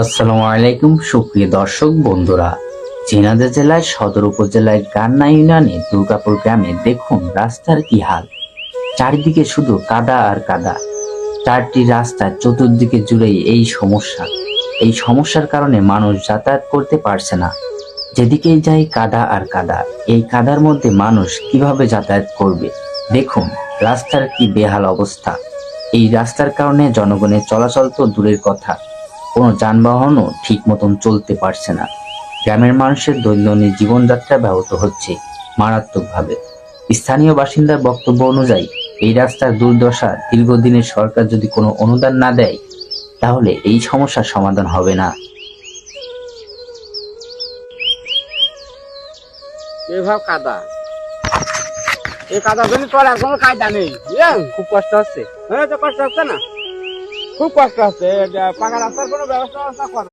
আসসালামু আলাইকুম, সুপ্রিয় দর্শক বন্ধুরা। ঝিনাইদহ জেলার সদর উপজেলায় গান্না ইউনিয়নে দুর্গাপুর গ্রামে দেখুন রাস্তার কি হাল। চারিদিকে শুধু কাদা আর কাদা। চারটি রাস্তা চতুর্দিকে জুড়েই এই সমস্যা। এই সমস্যার কারণে মানুষ যাতায়াত করতে পারছে না। যেদিকেই যায় কাদা আর কাদা, এই কাদার মধ্যে মানুষ কীভাবে যাতায়াত করবে? দেখুন রাস্তার কি বেহাল অবস্থা। এই রাস্তার কারণে জনগণের চলাচল তো দূরের কথা। কোনো যানবাহনও ঠিক মতন চলতে পারছে না। গ্রামের মানুষের দৈনন্দিন জীবনযাত্রা ব্যাহত হচ্ছে মারাত্মকভাবে। স্থানীয় বাসিন্দার বক্তব্য অনুযায়ী এই রাস্তার দুর্দশা দীর্ঘদিনের সরকার যদি কোনো অনুদান না দেয় তাহলে এই সমস্যার সমাধান হবে না। এভাব কাদা। এই কাদা জন্য তোর কোনো কায়দা নেই। বুঝলেন খুব কষ্ট হচ্ছে। হ্যাঁ তো কষ্ট হচ্ছে না। খুব কষ্ট আছে পাকা রাস্তার কোনো ব্যবস্থা কর